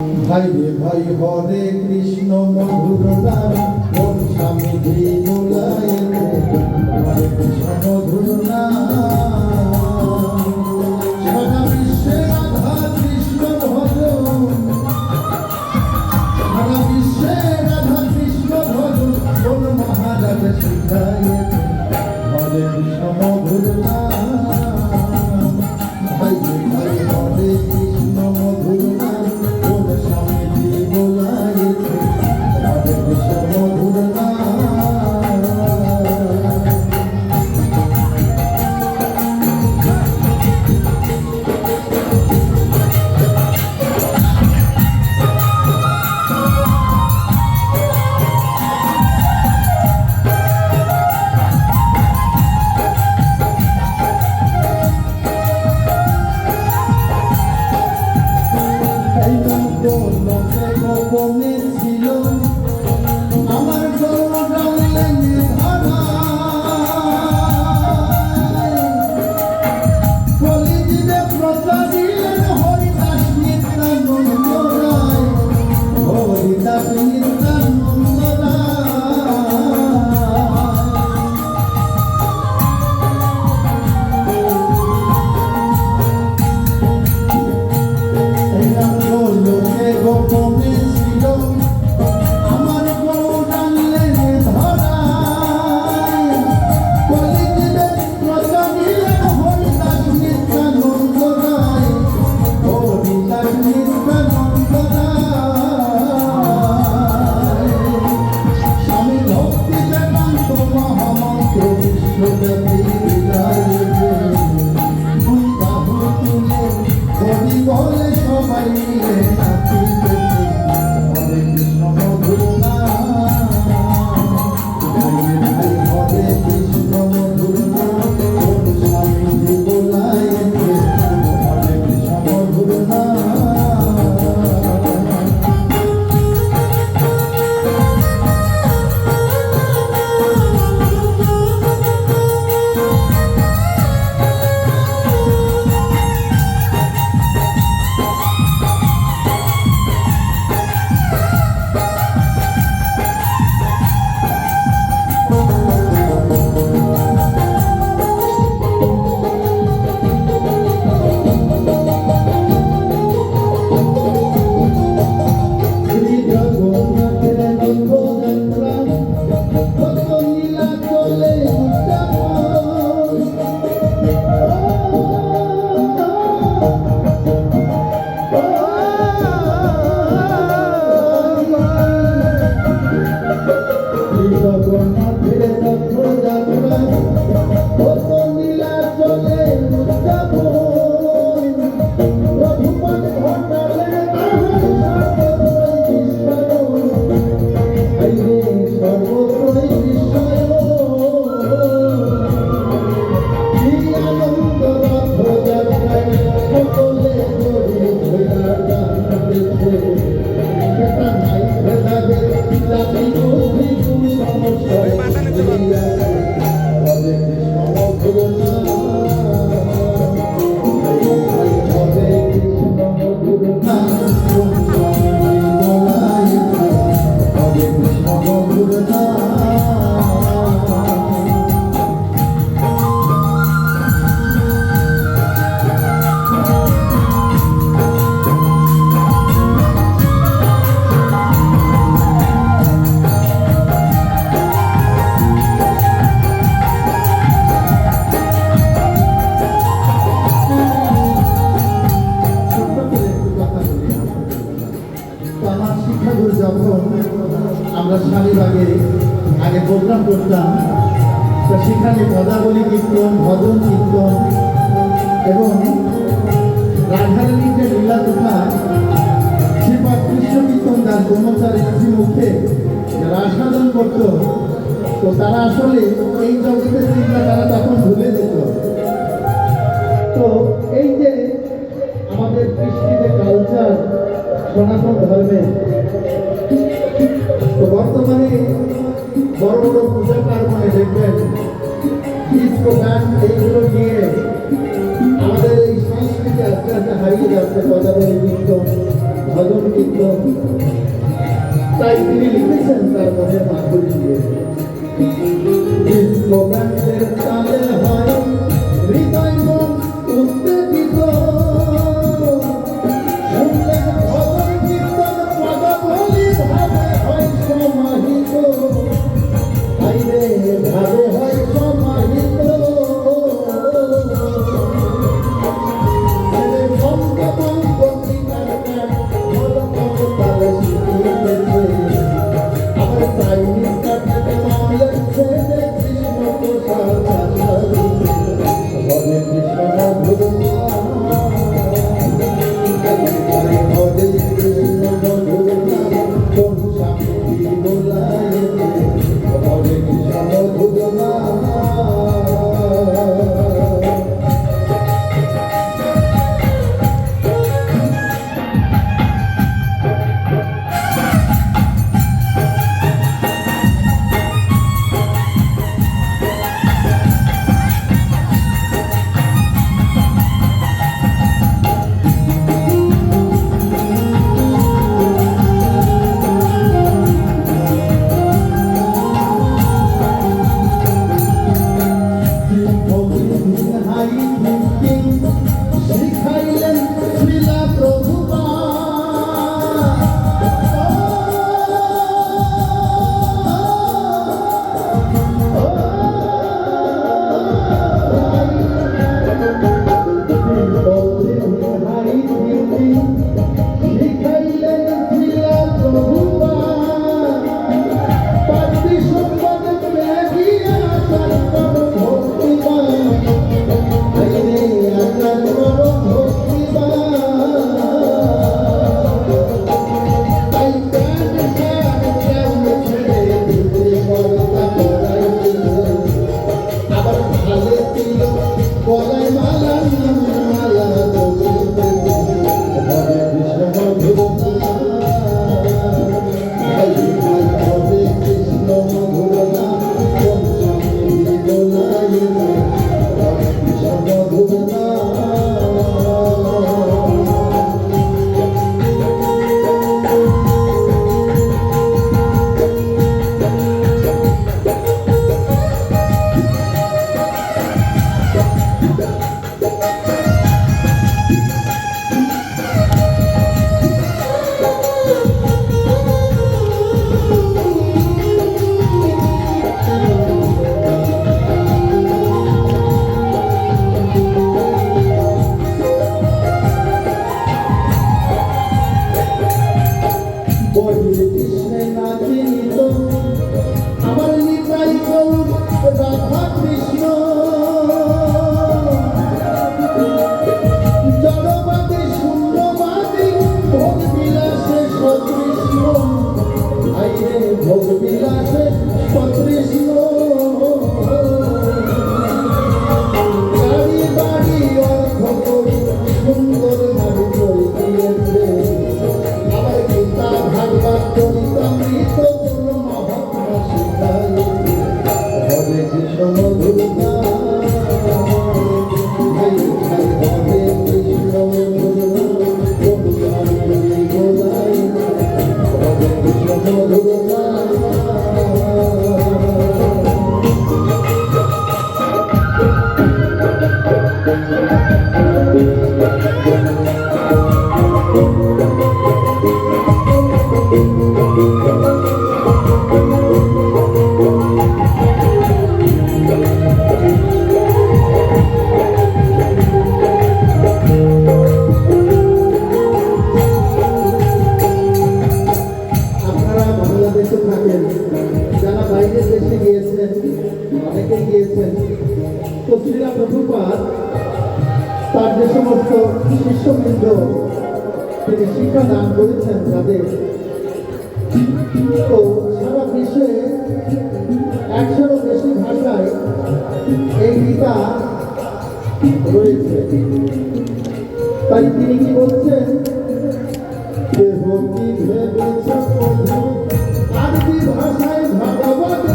ভাই ভাই হরে কৃষ্ণ মধুর নাম ওম স্বামী ধীমুলায় হরে কৃষ্ণ মধুর নাম রাজধানীতে লীলা তথা শ্রীপাদ কৃষ্ণকীর্তন দাস ব্রহ্মচারী মুখে যারা আস্বাদন করত। তো তারা আসলে এই জগতের চিন্তা তারা তখন ভুলে যেত। তো এই যে আমাদের কৃষ্টি কালচার সনাতন ধর্মে, তো বর্তমানে বড় বড় পূজা কারণে দেখবেন এইগুলো নিয়ে হারিয়ে যাচ্ছে গদাবরী কীর্তন ভজন তাই তিনি লিখেছেন তার মনে মাধুরী দিয়ে। অনেকে দেশে গিয়েছেন অনেকে গিয়েছেন তো শ্রীরা প্রভুপাত তার যে সমস্ত শিষ্যবৃন্দ তিনি শিক্ষা দান করেছেন তাদের। তো সারা বিশ্বে একশোরও বেশি ভাষায় এই গীতা রয়েছে। তাই তিনি কি বলছেন? ভক্তি ভেবেছ Let's go.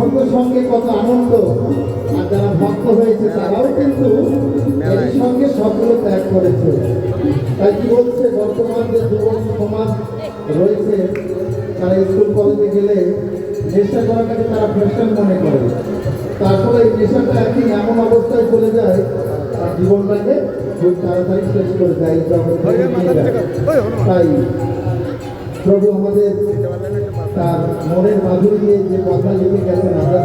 ভক্ত সঙ্গে কত আনন্দ, আর যারা ভক্ত হয়েছে তারাও কিন্তু এই সঙ্গে সবগুলো ত্যাগ করেছে তাই কি বলছে, বর্তমান যে যুবক সমাজ রয়েছে, তারা স্কুল কলেজে গেলে নেশা করাটাকে তারা ফ্যাশন মনে করে তারপরে এই নেশাটা একদিন এমন অবস্থায় চলে যায়, তার জীবনটাকে খুব তাড়াতাড়ি শেষ করে দেয়। তাই প্রভু আমাদের তার মনের মাধুরী যে কথা লিখে গেছেন আমরা